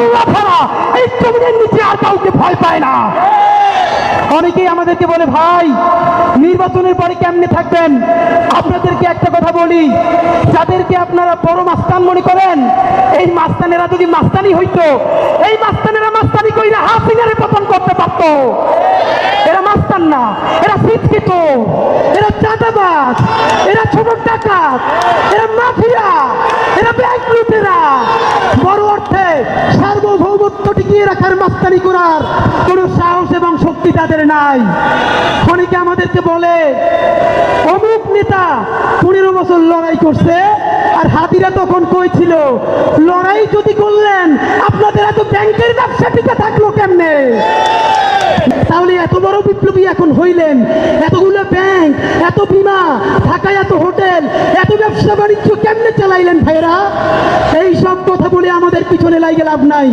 আল্লাহ ছাড়া এই নিচে আর কাউকে ভয় পায় না। অনেকেই আমাদেরকে বলে, ভাই, নির্বাচনের পরে কেমনে থাকবেন? আপনাদেরকে একটা কথা বলি, যাদেরকে আপনারা বড় মাস্তান মনে করেন, এই মাস্তানেরা যদি মাস্তানি হইতো, এই মাস্তানেরা মাস্তানি কইরা হাসিনারে পতন করতে পারতো। এরা মাস্তান না, এরা শিক্ষিত, এরা চাঁদাবাজ, এরা ছোট ডাকাত এরা মাফিয়া এরা ব্যাংক লুটেরা বড় অর্থে সার্বভৌমত্ব টিকিয়ে রাখার মাস্তানি করার কোনো সাহস এবং শক্তি তাদের নাই। অনেকে আমাদেরকে বলে, অমুক নেতা পনেরো বছর লড়াই করছে, আর হাতিরা তখন কইছিল লড়াই যদি করলেন, আপনাদের এত ব্যাংকের ব্যবসা টিকে থাকল কেমনে? তাহলে এত বড় বিপ্লবী এখন হইলেন। এতগুলো ব্যাংক, এত বিমা, ঢাকায় এত হোটেল, এত ব্যবসা বাণিজ্য কেমনে চালাইলেন ভাইরা? এই সব কথা বলে আমাদের পিছনে লাগে লাভ নাই।